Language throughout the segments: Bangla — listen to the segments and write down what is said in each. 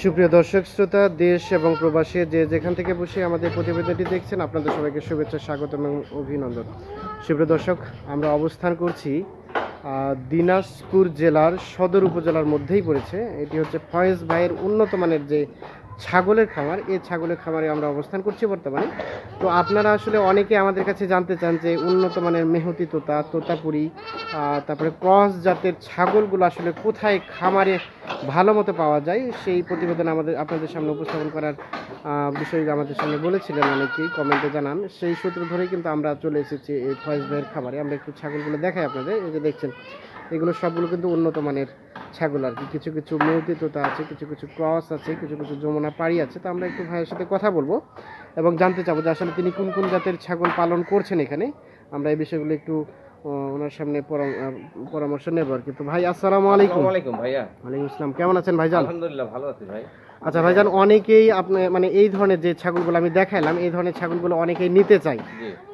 সুপ্রিয় দর্শক, শ্রোতা, দেশ এবং প্রবাসী যে যেখান থেকে বসে আমাদের প্রতিবেদনটি দেখছেন, আপনাদের সবাইকে শুভেচ্ছা, স্বাগত এবং অভিনন্দন। সুপ্রিয় দর্শক, আমরা অবস্থান করছি দিনাজপুর জেলার সদর উপজেলার মধ্যেই পড়েছে। এটি হচ্ছে ফয়েজ ভাইয়ের উন্নত মানের যে ছাগলের খামার, এই ছাগলের খামারে আমরা অবস্থান করছি বর্তমানে। তো আপনারা আসলে অনেকে আমাদের কাছে জানতে চান যে উন্নত মানের মেহতি তোতা, তোতাপুরি তারপরে ক্রস জাতের ছাগলগুলো আসলে কোথায় খামারে ভালো মতো পাওয়া যায়, সেই প্রতিবেদন আমাদের, আপনাদের সামনে উপস্থাপন করার বিষয় আমাদের সামনে বলেছিলেন অনেকেই কমেন্টে জানান। সেই সূত্র ধরেই কিন্তু আমরা চলে এসেছি এই ফয়েজ ভাইয়ের খামারে। আমরা একটু ছাগলগুলো দেখাই আপনাদের, এই যে দেখছেন এগুলো সবগুলো কিন্তু উন্নত মানের ছাগল আর কি। কিছু কিছু মেউতি তোতা আছে কিছু কিছু ক্রস আছে কিছু কিছু যমুনা পাড়ি আছে। তো আমরা একটু ভাইয়ের সাথে কথা বলব এবং জানতে চাবো যে আসলে তিনি কোন কোন জাতের ছাগল পালন করছেন এখানে। আমরা এই বিষয়গুলো একটু ওনার সামনে পরামর্শ নেব আর কি। তো ভাই আসসালামু আলাইকুম। আসসালামু আলাইকুম ভাইয়া। ওয়ালাইকুম আসসালাম। কেমন আছেন ভাইজান? আলহামদুলিল্লাহ ভালো আছি ভাই। আচ্ছা ভাইজান অনেকেই আপনি মানে এই ধরনের যে ছাগলগুলো আমি দেখাইলাম এই ধরনের ছাগলগুলো অনেকেই নিতে চাই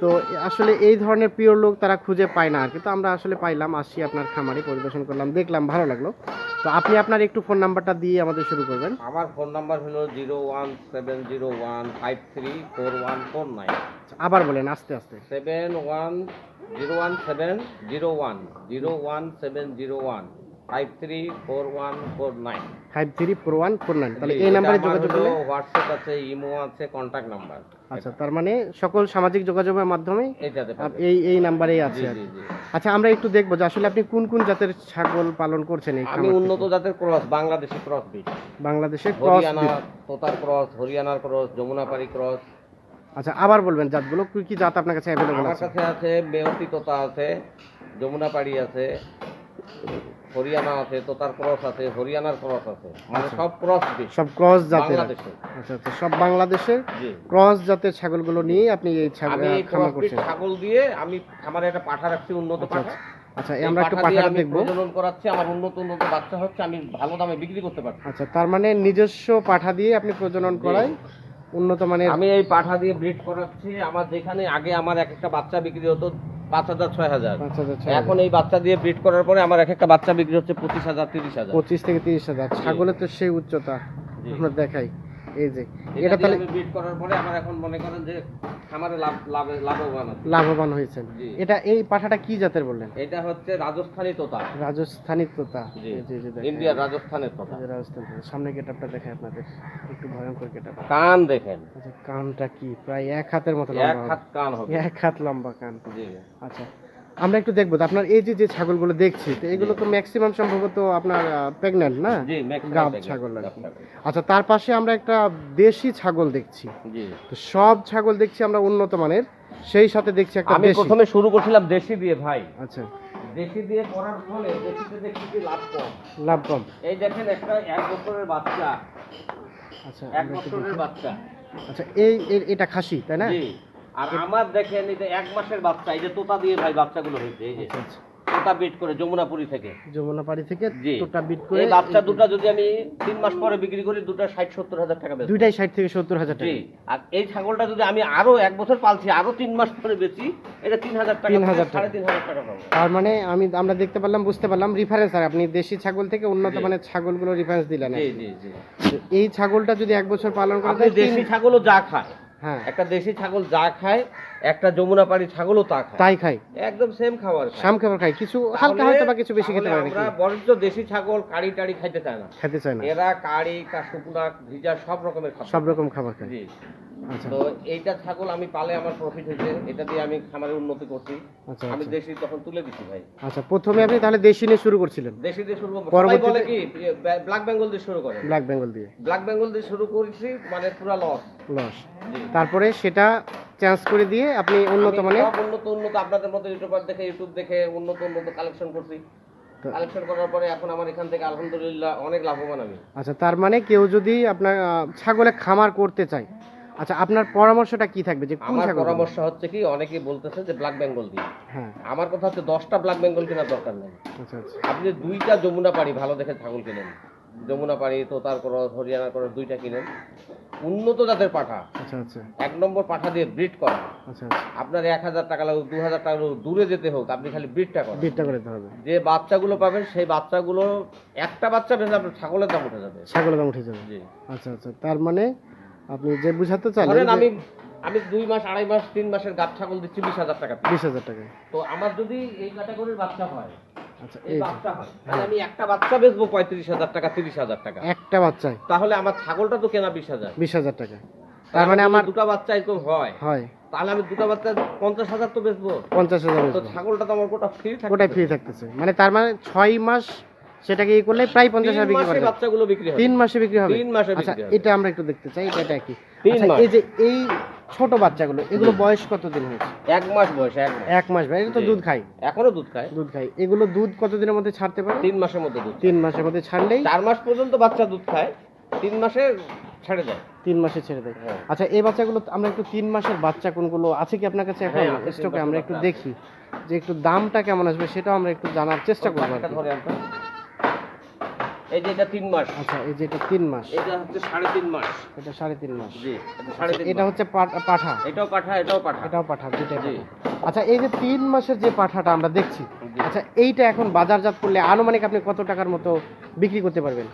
তো আসলে এই ধরনের প্রিয় লোক তারা খুঁজে পায় না আর কি। তো আমরা আসলে পাইলাম আসছি আপনার খামারে পরিদর্শন করলাম দেখলাম ভালো লাগল। তো আপনি আপনার একটু ফোন নাম্বারটা দিয়ে আমাদের শুরু করবেন। আমার ফোন নাম্বার হলো zero one seven zero one five three four one four nine. আচ্ছা, আবার বলেন আস্তে আস্তে। Seven one zero one seven zero one zero one seven zero one. Five three four one four nine five three four one four nine তাহলে এই নাম্বারে যোগাযোগ করলে হোয়াটসঅ্যাপ আছে ইমো আছে কন্ট্যাক্ট নাম্বার আচ্ছা তার মানে সকল সামাজিক যোগাযোগের মাধ্যমে। এই এই নাম্বারেই আছে। আচ্ছা আমরা একটু দেখব যে আসলে আপনি কোন কোন জাতের ছাগল পালন করছেন আমি উন্নত জাতের ক্রস বাংলাদেশি ক্রস বিট। ক্রস হরিয়ানা তোতার ক্রস হরিয়ানার ক্রস যমুনাপাড়ি ক্রস। আচ্ছা আবার বলবেন জাতগুলো কি কি জাত আপনার কাছে অ্যাভেলেবল আমার আছে? কাছে আছে মেয়তি তোতা আছে যমুনাপাড়ি আছে হরিয়ানা আছে তোতার ক্রস আছে হরিয়ানার ক্রস আছে। মানে আচ্ছা। সব ক্রস সব ক্রস জাতের। বাংলাদেশে। আচ্ছা আচ্ছা সব বাংলাদেশের ক্রস জাতের ছাগলগুলো নিয়ে আপনি এই ছাগল খামার করছেন। ছাগল দিয়ে আমি খামারে একটা পাঠা রাখছি উন্নত আচ্ছা, পাঠা। আচ্ছা। আমরা একটু পাঠাটা দেখব। প্রজনন করাচ্ছি আমার উন্নত উন্নত বাচ্চা হচ্ছে আমি ভালো দামে বিক্রি করতে পারছি। আচ্ছা তার মানে নিজস্ব পাঠা দিয়ে আপনি প্রজনন করাই উন্নত মানের আমি এই পাঠা দিয়ে ব্রিড করাচ্ছি আমার যেখানে আগে আমার এক একটা বাচ্চা বিক্রি হতো পাঁচ হাজার ছয় হাজার। এখন এই বাচ্চা দিয়ে ব্রিড করার পরে আমার এক একটা বাচ্চা বিক্রি হচ্ছে পঁচিশ হাজার তিরিশ হাজার। পঁচিশ থেকে তিরিশ হাজার। ছাগলের তো সেই উচ্চতা আপনার আমরা দেখাই। এই যে এটা তাহলে ব্রিড করার পরে আমার এখন মনে করেন যে খামারে লাভ লাভ লাভবান লাভবান হয়েছেন। এটা এই পাঠাটা কি জাতের বললেন? এটা হচ্ছে রাজস্থানী তোতা। রাজস্থানী তোতা। জি। এই যে- এই যে দেখেন। ইন্ডিয়ার রাজস্থানের তোতা। রাজস্থান সামনে গেটআপটা দেখাই আপনাদের। একটু ভয়ঙ্কর গেটআপ। কান দেখেন। আচ্ছা কানটা কি? প্রায় এক হাতের মতো এক লম্বা হবে। হাত কান হবে। এক হাত লম্বা কান। জি। আচ্ছা। আমরা একটু দেখব আপনার এই যে যে ছাগলগুলো দেখছি তো এগুলো তো ম্যাক্সিমাম সম্ভবত আপনার প্রেগন্যান্ট না? গাব ছাগল। আচ্ছা তার পাশে আমরা একটা দেশি ছাগল দেখছি। তো সব ছাগল দেখছি আমরা উন্নত মানের সেই সাথে দেখছি একটা আমি প্রথমে শুরু করছিলাম দেশি দিয়ে ভাই। আচ্ছা। দেশি দিয়ে করার ফলে দেশিতে দেখছি কি লাভ কম? লাভ কম। এই দেখেন একটা এক বছরের বাচ্চা। আচ্ছা এক বছরের বাচ্চা। আচ্ছা এই এটা খাসি তাই না? জি। আর আমার দেখেন এই যে এক মাসের বাচ্চা এই যে তোতা দিয়ে ভাই বাচ্চাগুলো হয়েছে এই যে আচ্ছা আচ্ছা। তোতা বিট করে যমুনাপুরি থেকে। যমুনাপাড়ি থেকে। দুটা বিট করে এই বাচ্চা দুটা যদি আমি তিন মাস পরে বিক্রি করি দুটা ষাট সত্তর হাজার টাকা বেচি দুইটাই ষাট থেকে সত্তর হাজার জি টাকা আর এই ছাগলটা যদি আমি আরও এক বছর পালছি আরও তিন মাস পরে বেচি এটা তিন হাজার টাকা 3,000 থেকে টাকা। সাড়ে তিন হাজার টাকা পাবো। তার মানে আমি আমরা দেখতে পারলাম বুঝতে পারলাম রিফারেন্স আর আপনি দেশি ছাগল থেকে উন্নত। মানের ছাগলগুলো রিফারেন্স দিলেন এই ছাগলটা যদি এক বছর পালন করা যায় দেশি ছাগলও যা খায়। হ্যাঁ। একটা দেশি ছাগল যা খায় একটা যমুনাপাড়ি ছাগলও তা খায়। তাই খায়? একদম সেম খাবার সাম খাবার খায়। কিছু হালকা হয়তো বা কিছু বেশি খেতে পারে আমরা বরঞ্চ দেশি ছাগল কাড়ি টাড়ি খাইতে চায় না। খেতে চায় না। এরা কারি কা শুকনা ভিজা সব রকমের খাবার সব রকম খাবার খায়। জি। তো এইটা ছাগল আমি পালে আমার প্রফিট হয়েছে এটা দিয়ে আমি খামারে উন্নতি করছি। আচ্ছা আমি আচ্ছা। দেশি তখন তুলে দিচ্ছি ভাই। আচ্ছা প্রথমে আপনি তাহলে দেশি নিয়ে শুরু করছিলেন? দেশি দিয়ে শুরু করব। সবাই বলে কি ব্ল্যাক বেঙ্গল দিয়ে শুরু করে ব্ল্যাক বেঙ্গল দিয়ে। ব্ল্যাক বেঙ্গল দিয়ে শুরু করেছি মানে পুরা লস লস তারপরে সেটা চেঞ্জ করে দিয়ে আপনি উন্নত মানে উন্নত উন্নত আপনাদের মতো ইউটিউবার দেখে ইউটিউব দেখে উন্নত উন্নত কালেকশন করছি। কালেকশন করার পরে এখন আমার এখান থেকে আলহামদুলিল্লাহ অনেক লাভবান আমি। আচ্ছা তার মানে কেউ যদি আপনার আহ, ছাগলের খামার করতে চায় আচ্ছা আপনার পরামর্শটা কি থাকবে? যে কোন আমার ছাগল পরামর্শ হচ্ছে কি অনেকেই বলতেছে যে ব্ল্যাক বেঙ্গল দিই হ্যাঁ। আমার কথা হচ্ছে দশটা ব্ল্যাক বেঙ্গল কেনার দরকার নেই। আচ্ছা আচ্ছা। আপনি দুইটা যমুনা পাড়ি ভালো দেখে ছাগল কিনেন যমুনা পাড়ি তোতার করস হরিয়ানার করস দুইটা কিনেন উন্নত জাতের পাঠা আচ্ছা আচ্ছা। এক নম্বর পাঠা দিয়ে ব্রিড করা। আচ্ছা আচ্ছা। আপনার এক হাজার টাকা লাগুক দু হাজার টাকা লাগুক দূরে যেতে হোক আপনি খালি ব্রিডটা করেন। বিটটা করে হবে। যে বাচ্চাগুলো পাবেন সেই বাচ্চাগুলো একটা বাচ্চা বেশি আপনার ছাগলের দাম উঠে যাবে। ছাগলের দাম উঠে যাবে। জি। আচ্ছা আচ্ছা। তার মানে আপনি যে বুঝাতে চাইলেন ধরেন আমি আমি দুই মাস আড়াই মাস তিন মাসের গাব ছাগল দিচ্ছি বিশ হাজার টাকা বিশ হাজার টাকা। তো আমার যদি এই ক্যাটাগরির বাচ্চা হয় আচ্ছা এই এই বাচ্চা হয় তাহলে আমি একটা বাচ্চা বেচবো পঁয়ত্রিশ হাজার টাকা তিরিশ হাজার টাকা। একটা বাচ্চায়। তাহলে আমার ছাগলটা তো কেনা বিশ হাজার। বিশ হাজার টাকা। তার মানে আমার দুটো বাচ্চা এরকম হয় হয়। তাহলে আমি দুটো বাচ্চা পঞ্চাশ হাজার তো বেচবো। পঞ্চাশ হাজার তো ছাগলটা তো আমার গোটা ফ্রি থাকে ফ্রি থাকতেছে। মানে তার মানে ছয় মাস সেটাকে ই করলে প্রায় পঞ্চাশ হাজার বিক্রি করা বাচ্চাগুলো বিক্রি হবে। তিন মাসে বিক্রি হবে। তিন মাসে আচ্ছা এটা আমরা একটু দেখতে চাই এটা কি আচ্ছা, এই যে এই ছোট বাচ্চাগুলো এগুলো বয়স কতদিন হয়েছে? এক মাস বয়স এক মাস। ভাই এটা তো দুধ খায়। এখনও দুধ খায়। দুধ খায়। এগুলো দুধ কতদিনের মধ্যে ছাড়তে পারে? তিন মাসের মধ্যে দুধ তিন মাসের মধ্যে ছাড়লেই চার মাস পর্যন্ত বাচ্চা দুধ খায় তিন মাসে ছেড়ে দেয়। তিন মাসে ছেড়ে দেয়। হ্যাঁ। আচ্ছা এই বাচ্চাগুলো আমরা একটু তিন মাসের বাচ্চা কোনগুলো আছে কি আপনার কাছে? এখন হ্যাঁ, স্টকে আমরা একটু দেখি যে একটু দামটা কেমন আসবে সেটাও আমরা একটু জানার চেষ্টা করব আর একটা কি। ধরে আনতে এই যে এটা তিন মাস। আচ্ছা এই যে এটা তিন মাস। এটা হচ্ছে সাড়ে তিন মাস। এটা সাড়ে তিন মাস। জি এটা এটা হচ্ছে পাঠ- এটাও পাঠা এটাও পাঠা। এটাও পাঠা জি। আচ্ছা এই যে তিন মাসের যে পাঠাটা আমরা দেখছি আচ্ছা এইটা এখন বাজারজাত করলে আনুমানিক আপনি কত টাকার মতো বিক্রি করতে পারবেন?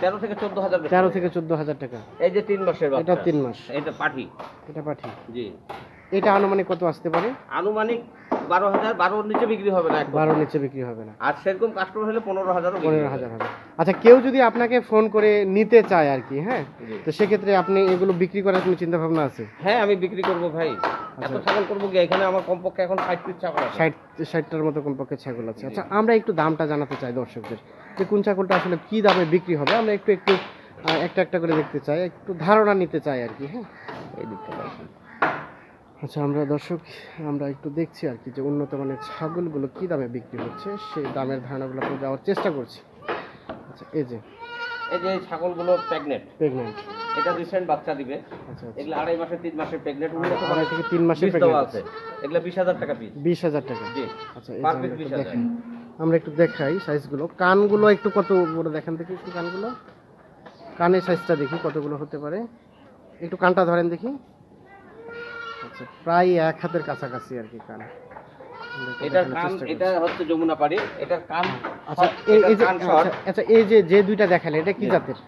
তেরো থেকে চোদ্দ হাজার তেরো থেকে চোদ্দ হাজার টাকা। এই যে তিন মাসের এটা তিন মাস। এটা পাঠি। এটা পাঠি। জি। এটা আনুমানিক কত আসতে পারে? আনুমানিক বারো হাজার বারোর নিচে বিক্রি হবে না। বারোর নিচে বিক্রি হবে না। আর সেরকম কাস্টমার হলে পনেরো হাজারও পনেরো হাজার হবে। আচ্ছা কেউ যদি আপনাকে ফোন করে নিতে চায় আর কি হ্যাঁ? তো সেক্ষেত্রে আপনি এগুলো বিক্রি করার কোনো চিন্তা ভাবনা আছে? হ্যাঁ আমি বিক্রি করব ভাই। এত আচ্ছা। ছাগল করব কি? এখানে আমার কমপক্ষে এখন ষাট পিস ছাগল আছে। ষাট ষাটটার মতো কমপক্ষে ছাগল আছে। আচ্ছা আমরা একটু দামটা জানাতে চাই দর্শকদের। যে কোন ছাগলটা আসলে কি দামে বিক্রি হবে? আমরা একটু একটু একটা একটা করে দেখতে চাই। একটু ধারণা নিতে চাই আর কি হ্যাঁ? এই দিকটা। আচ্ছা আমরা দর্শক আমরা একটু দেখছি আর কি যে উন্নত মানের ছাগলগুলো কি দামে বিক্রি হচ্ছে সেই দামের ধারণাগুলো আপনি দেওয়ার চেষ্টা করছি। আচ্ছা এই যে। এই যে ছাগলগুলো প্রেগনেন্ট প্রেগনেন্ট এটা রিসেন্ট বাচ্চা দিবে। আচ্ছা আচ্ছা। এগুলো আড়াই মাসে তিন মাসের প্রেগনেন্ট আড়াই থেকে তিন মাসে দেওয়া আছে। এগুলো বিশ হাজার টাকা পিস বিশ হাজার টাকা। জি। আচ্ছা পার পিস বিশ হাজার। আমরা একটু দেখাই সাইজগুলো কানগুলো একটু কত বড় দেখেন দেখি একটু কানগুলো। কানের সাইজটা দেখি কতগুলো হতে পারে। একটু কানটা ধরেন দেখি। আচ্ছা প্রায় এক হাতের কাছাকাছি আর কি কান। এটার কান এটা হচ্ছে যমুনা পাড়ি। এটার কান আচ্ছা এই যে আচ্ছা, আচ্ছা এই যে যে দুইটা দেখালে এটা কি জাতের?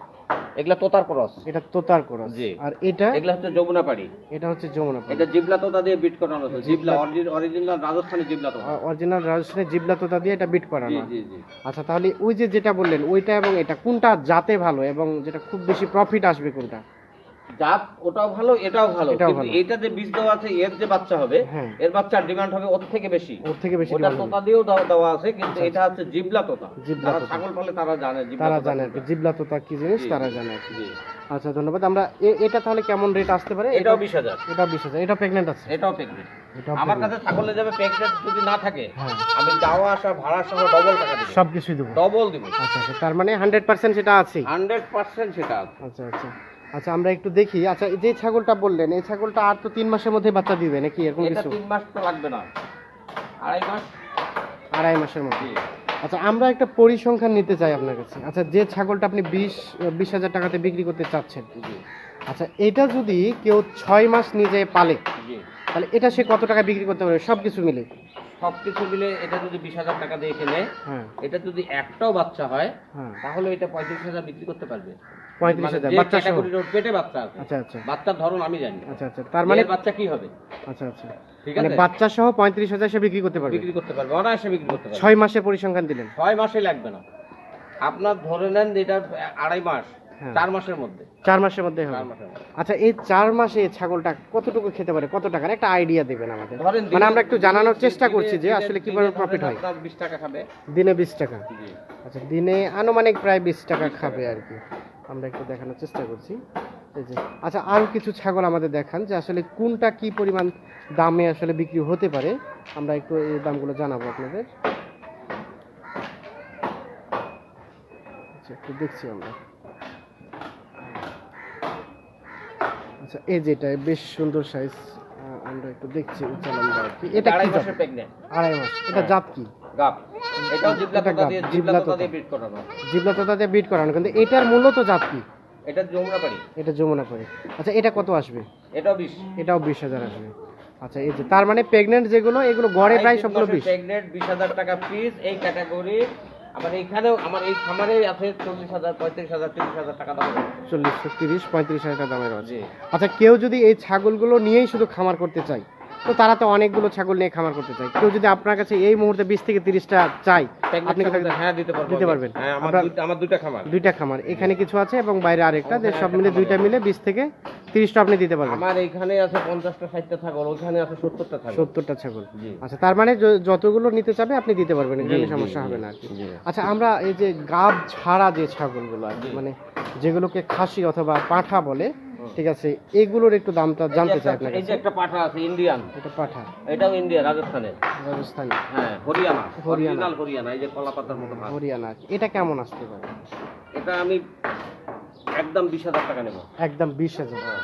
এগুলা তোতার ক্রস। এটা তোতার ক্রস। জি। আর এটা এগুলা হচ্ছে যমুনা পাড়ি। এটা হচ্ছে যমুনা এটা জিবলা তোতা দিয়ে বিট করানো জিবলা অরিজিনাল রাজস্থানি জিবলা তোতা। অরিজিনাল রাজস্থানের জিবলা তোতা দিয়ে এটা বিট জি করানো। জি জি আচ্ছা তাহলে ওই যে যেটা বললেন ওইটা এবং এটা কোনটা জাতে ভালো এবং যেটা খুব বেশি প্রফিট আসবে কোনটা? জাত ওটাও ভালো এটাও ভালো। কিন্তু এটা যে বীজ দেওয়া আছে এর যে বাচ্চা হবে হ্যাঁ। এর বাচ্চার ডিমান্ড হবে ওর থেকে বেশি। ওর থেকে বেশি ওটা তোতা দিয়েও দেওয়া- আছে কিন্তু এটা হচ্ছে জিবলা তোতা। জিবলা যারা। ছাগল পালে তারা জানে জিবলা তারা জানে। জিবলা। তোতা কি জিনিস তারা জানে জি। আচ্ছা ধন্যবাদ। আমরা এটা তাহলে কেমন রেট আসতে পারে? এটাও বিশ হাজার। এটা বিশ হাজার। এটা প্রেগনেন্ট আছে? এটাও প্রেগনেন্ট এটাও আমার কাছে ছাগলে যাবে প্রেগনেন্ট যদি না থাকে হ্যাঁ। আমি যাওয়া আসা ভাড়া সহ ডবল টাকা দিব। সব কিছুই দেবো। ডবল দিব। আচ্ছা আচ্ছা। তার মানে হান্ড্রেড পার্সেন্ট সেটা আছে হান্ড্রেড পার্সেন্ট সেটা আছে। আচ্ছা আচ্ছা। আচ্ছা আমরা একটু দেখি। আচ্ছা এই যে ছাগলটা বললেন এই ছাগলটা আর তো তিন মাসের মধ্যে বাচ্চা দিবে নাকি এরকম এটা কিছু? তিন মাস তো লাগবে না। আড়াই মাস? আড়াই মাসের মধ্যে। আচ্ছা আমরা একটা পরিসংখ্যান নিতে চাই আপনার কাছে। আচ্ছা যে ছাগলটা আপনি বিশ বিশ হাজার টাকাতে বিক্রি করতে চাচ্ছেন। আচ্ছা এটা যদি কেউ ছয় মাস নিজে পালে তাহলে এটা সে কত টাকা বিক্রি করতে পারবে? সব কিছু মিলে। সব কিছু মিলে এটা যদি বিশ হাজার টাকা দিয়ে কেনে হ্যাঁ। এটা যদি একটাও বাচ্চা হয় হ্যাঁ। তাহলে এটা পঁয়ত্রিশ হাজার বিক্রি করতে পারবে। পঁয়ত্রিশ মানে হাজার বাচ্চা পেটে বাচ্চা আচ্ছা আচ্ছা। বাচ্চার ধরন আমি জানি। আচ্ছা আচ্ছা। তার মানে বাচ্চা কি হবে? আচ্ছা আচ্ছা। ঠিক মানে আছে? বাচ্চা সহ পঁয়ত্রিশ হাজার সে বিক্রি করতে পারবে? বিক্রি করতে পারবে অনায়াসে বিক্রি করতে পারবে। ছয় মাসে পরিসংখ্যান দিলেন? ছয় মাসে লাগবে না। আপনার ধরে নেন এটা আড়াই মাস হ্যাঁ। চার মাসের মধ্যে। চার মাসের মধ্যে হবে। আচ্ছা এই চার মাসে ছাগলটা কতটুকু খেতে পারে? কত টাকার একটা আইডিয়া দেবেন আমাদের। মানে আমরা একটু জানানোর চেষ্টা করছি যে আসলে কীভাবে প্রফিট হয়। বিশ টাকা খাবে। দিনে বিশ টাকা। আচ্ছা দিনে আনুমানিক প্রায় বিশ টাকা খাবে আর কি। আমরা একটু দেখানোর চেষ্টা করছি। এই যে আচ্ছা আরও কিছু ছাগল আমাদের দেখান যে আসলে কোনটা কি পরিমাণ দামে আসলে বিক্রি হতে পারে। আমরা একটু এই দামগুলো জানাব আপনাদের। আচ্ছা একটু দেখছি আমরা। আচ্ছা এই যেটা বেশ সুন্দর সাইজ আমরা একটু দেখছি উচ্চ লম্বা আর কি। এটা আড়াই কি মাসের প্রেগনেন্ট আড়াই মাস এটা জাত কি? গাপ। এটাও জিবলা তোতা দিয়ে জিবলা তোতা। দিয়ে বিট করানো। জিবলা তোতা দিয়ে বিট করানো কিন্তু এটার মূলত জাত কি? এটা যমুনা পাড়ি এটা যমুনা পাড়ি আচ্ছা এটা কত আসবে? এটাও বিশ। এটাও বিশ হাজার আসবে। আচ্ছা এই যে তার মানে প্রেগনেন্ট যেগুলো এগুলো গড়ে প্রায় সবগুলো বিশ। প্রেগনেন্ট বিশ হাজার টাকা পিস এই ক্যাটাগরি আবার এইখানেও আমার এই খামারেই আছে চল্লিশ হাজার পঁয়ত্রিশ হাজার তিরিশ হাজার টাকা দাম চল্লিশ তিরিশ পঁয়ত্রিশ হাজার টাকা দামের আছে। আচ্ছা কেউ যদি এই ছাগলগুলো নিয়েই শুধু খামার করতে চায় তো তারা তো অনেকগুলো ছাগল নিয়ে খামার করতে চায়। কেউ যদি আপনার কাছে এই মুহূর্তে বিশ থেকে তিরিশটা চাই আপনি হ্যাঁ দিতে পারব দিতে পারবেন? হ্যাঁ আমার দুইটা- খামার। দুইটা খামার। এখানে কিছু আছে এবং বাইরে আরেকটা যে সব মিলে দুইটা মিলে বিশ থেকে তিরিশটা আপনি দিতে পারবেন। আমার এখানে আছে পঞ্চাশটা ষাটটা ছাগল ওখানে আছে সত্তরটা ছাগল। সত্তরটা ছাগল। আচ্ছা তার মানে যতগুলো নিতে চাবে আপনি দিতে পারবেন এখানে সমস্যা হবে না আর কি। আচ্ছা আমরা এই যে গাব ছাড়া যে ছাগলগুলো আর কি মানে যেগুলোকে খাসি অথবা পাঠা বলে ঠিক আছে এগুলোর একটু দামটা জানতে চাই আপনার এই যে একটা পাঠা আছে ইন্ডিয়ান। এটা পাঠা। এটাও ইন্ডিয়া রাজস্থানের। রাজস্থানি। হ্যাঁ হরিয়ানা। হরিয়ানা। হরিয়ানা এই যে কলা পাতার মতো হরিয়ানা। এটা কেমন আসতে পারে? এটা আমি একদম বিশ হাজার টাকা নেব। একদম বিশ হাজার। হ্যাঁ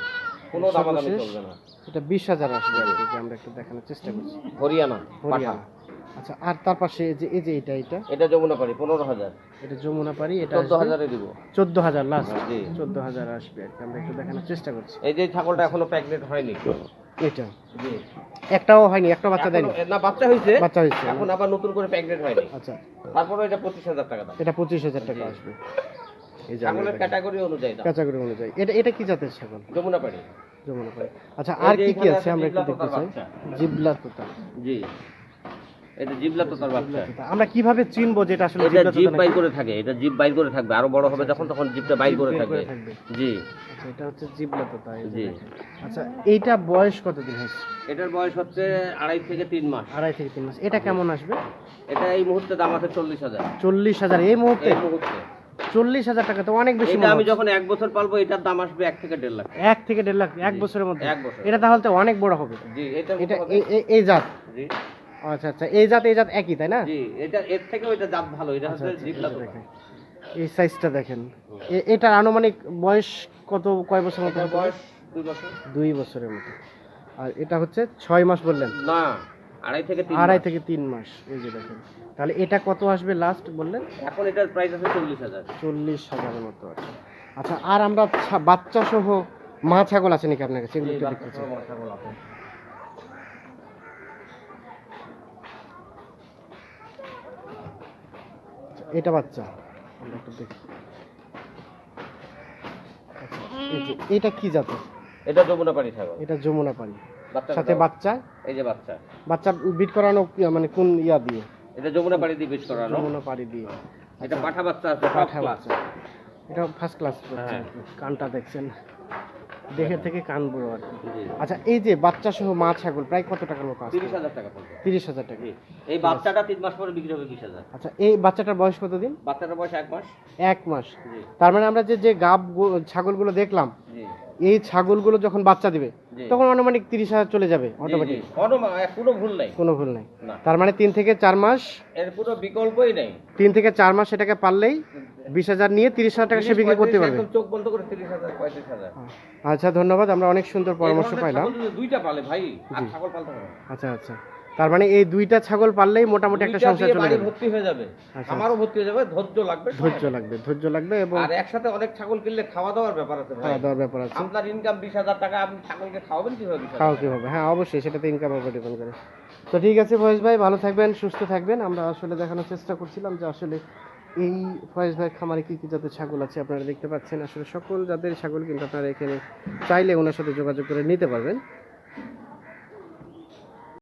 কোনো দামাদামি সর্বশেষ? চলবে না। এটা বিশ হাজার আসবে আমরা একটু দেখানোর চেষ্টা করছি। হরিয়ানা হরিয়ানা। আচ্ছা আর তার পাশে যে এই যে এটা এটা? এটা যমুনা পাড়ি পনেরো হাজার। এটা যমুনা পাড়ি এটা চোদ্দ হাজারে দিব। চোদ্দ হাজার লাস্ট জি। চোদ্দ হাজার আসবে আমরা একটু দেখানোর চেষ্টা করছি। এই যে ছাগলটা এখনও প্রেগনেন্ট হয়নি। এটা? জি। একটাও হয়নি একটা বাচ্চা দেয়নি? না বাচ্চা হয়েছে। বাচ্চা হয়েছে। এখন আবার নতুন করে প্রেগনেন্ট হয়নি। আচ্ছা। তারপরে এটা পঁচিশ হাজার টাকা দাম। এটা পঁচিশ হাজার টাকা আসবে। এই যে ছাগলের ক্যাটাগরি অনুযায়ী ক্যাটাগরি অনুযায়ী। এটা এটা কি জাতের ছাগল? যমুনা পাড়ি যমুনা পাড়ি আচ্ছা আর কি কি আছে? আমরা একটু দেখতে চাই। জিবলা তোতা জি। এটা জিবলা তো তার বাচ্চা আমরা কীভাবে চিনবো যেটা আসলে এটা তোতা বাইর করে থাকে এটা জিপ বাইর করে থাকবে। আরও বড় হবে যখন তখন জিপটা বাইর করে থাকবে। জি। আচ্ছা এটা হচ্ছে জিবলা তোতা জি। আচ্ছা এইটা বয়স কতদিন হয়েছে? এটার বয়স হচ্ছে আড়াই থেকে তিন মাস। আড়াই থেকে তিন মাস। এটা কেমন আসবে? এটা এই মুহূর্তে দাম আছে চল্লিশ হাজার। চল্লিশ হাজার এই মুহূর্তে? এই মুহূর্তে। চল্লিশ হাজার টাকা তো অনেক বেশি আমি যখন এক বছর পালবো এটার দাম আসবে এক থেকে দেড় লাখ। এক থেকে দেড় লাখ এক বছরের মধ্যে। এক বছর। এটা তাহলে তো অনেক বড় হবে। জি এটা এই জাত। জি। আচ্ছা আচ্ছা। এই জাত এই জাত একই তাই না? জি এটা এর থেকে ওইটা জাত ভালো এটা আচ্ছা, হচ্ছে আচ্ছা, জিবলা এই সাইজটা দেখেন। এটার আনুমানিক বয়স কত কয় বছর মতো? বয়স দুই বছর। দুই বছরের মতো। আর এটা হচ্ছে ছয় মাস বললেন? না আড়াই থেকে তিন আড়াই মাস। থেকে তিন মাস এই যে দেখেন। তাহলে এটা কত আসবে লাস্ট বললেন? এখন এটার প্রাইস আছে চল্লিশ হাজার। চল্লিশ হাজারের মতো আছে। আচ্ছা আর আমরা বাচ্চা সহ মা ছাগল আছে নাকি আপনার কাছে? এগুলো দেখতে এটা বাচ্চা। আমরা একটু দেখি। আচ্ছা, এটা কি জাতের? এটা যমুনা পাড়ি ছাগল। এটা যমুনা পানি। বাচ্চা সাথে বাচ্চা? এই যে বাচ্চা। বাচ্চা বিট করানো মানে কোন ইয়া দিয়ে? এটা যমুনা পাড়ি দিয়ে বেশ করানো। যমুনা পাড়ি দিয়ে। এটা পাঠা বাচ্চা আছে পাঠা বাচ্চা। এটা ফার্স্ট ক্লাস হ্যাঁ। কানটা দেখছেন। দেখে থেকে কান বড় আর আচ্ছা এই যে বাচ্চা সহ মা ছাগল প্রায় কত টাকার মতো আছে? তিরিশ হাজার টাকা পড়বে তিরিশ হাজার টাকা। এই বাচ্চাটা তিন মাস পরে বিক্রি হবে বিশ হাজার। আচ্ছা এই বাচ্চাটার বয়স কতদিন? বাচ্চাটার বয়স এক মাস। এক মাস। তার মানে আমরা যে যে গাব ছাগল ছাগলগুলো দেখলাম এই ছাগলগুলো যখন বাচ্চা দিবে তখন আনুমানিক তিরিশ হাজার চলে যাবে অটোমেটিক কোনো ভুল নাই। কোনো ভুল নেই। তার মানে তিন থেকে চার মাস এর কোনো বিকল্পই নেই। তিন থেকে চার মাস সেটাকে পারলেই বিশ হাজার নিয়ে তিরিশ হাজার টাকা সে বিক্রি করতে পারবে। চোখ বন্ধ করে তিরিশ হাজার পঁয়ত্রিশ হাজার। আচ্ছা ধন্যবাদ আমরা অনেক সুন্দর পরামর্শ পাইলাম। দুইটা পালে ভাই ছাগল পালতে আচ্ছা আচ্ছা। তার মানে এই দুইটা ছাগল পারলেই মোটামুটি একটা সংসার চলে যাবে ভর্তি হয়ে যাবে। আচ্ছা। আমারও ভর্তি হয়ে যাবে ধৈর্য লাগবে ধৈর্য লাগবে ধৈর্য লাগবে এবং আর একসাথে অনেক ছাগল কিনলে খাওয়া দাওয়ার ব্যাপার আছে ভাই। খাওয়া দাওয়ার ব্যাপার আছে। আপনার ইনকাম বিশ হাজার টাকা আপনি ছাগলকে খাওয়াবেন কীভাবে খাওয়া টাকা? কি হবে হ্যাঁ অবশ্যই সেটাতে ইনকাম উপর ডিপেন্ড করে। তো ঠিক আছে ফয়েজ ভাই ভালো থাকবেন সুস্থ থাকবেন। আমরা আসলে দেখানোর চেষ্টা করছিলাম যে আসলে এই ফয়েজ ভাই খামারে কী কী জাতের ছাগল আছে আপনারা দেখতে পাচ্ছেন। আসলে সকল জাতের ছাগল কিন্তু আপনারা এখানে চাইলে ওনার সাথে যোগাযোগ করে নিতে পারবেন।